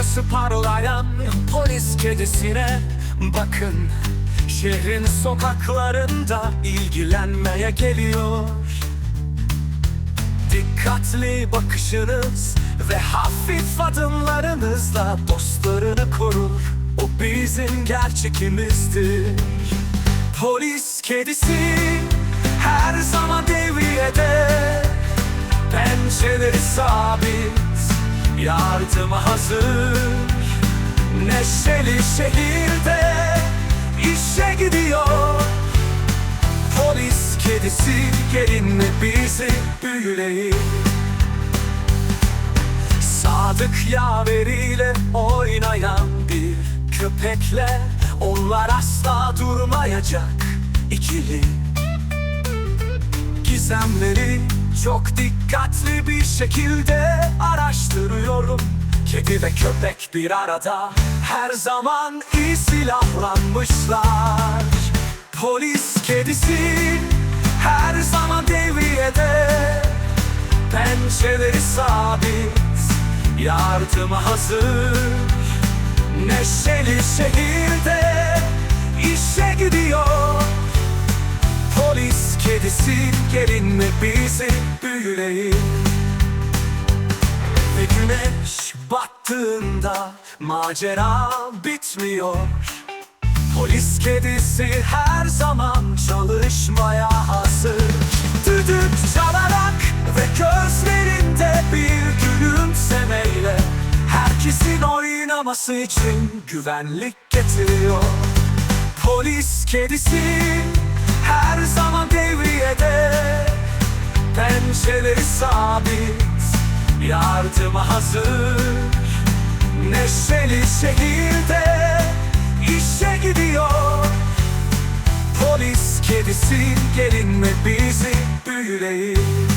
Kırmızı parlayan polis kedisine bakın. Şehrin sokaklarında ilgilenmeye geliyor. Dikkatli bakışınız ve hafif adımlarınızla dostlarını korur. O bizim gerçekimizdir. Polis kedisi her zaman devriyede Pençeleri sabit, yardıma hazır. Neşeli şehirde işe gidiyor. Polis kedisi gelin mi bizi büyüleyin Sadık yaveriyle oynayan bir köpekle Onlar asla durmayacak ikili. Gizemleri çok dikkatli bir şekilde araştırıyorum. Kedi ve köpek bir arada. Her zaman iyi silahlanmışlar. Polis kedisi her zaman devriyede Pençeleri sabit, yardıma hazır. Neşeli şehirde bizi büyüleyin Ve güneş battığında macera bitmiyor. Polis kedisi her zaman çalışmaya hazır. Düdük çalarak ve gözlerinde bir gülümsemeyle Herkesin oynaması için güvenlik getiriyor. Polis kedisi her zaman devriyede Pençeleri sabit, yardıma hazır. Neşeli şehirde işe gidiyor. Polis kedisi gelin mi bizi büyüleyin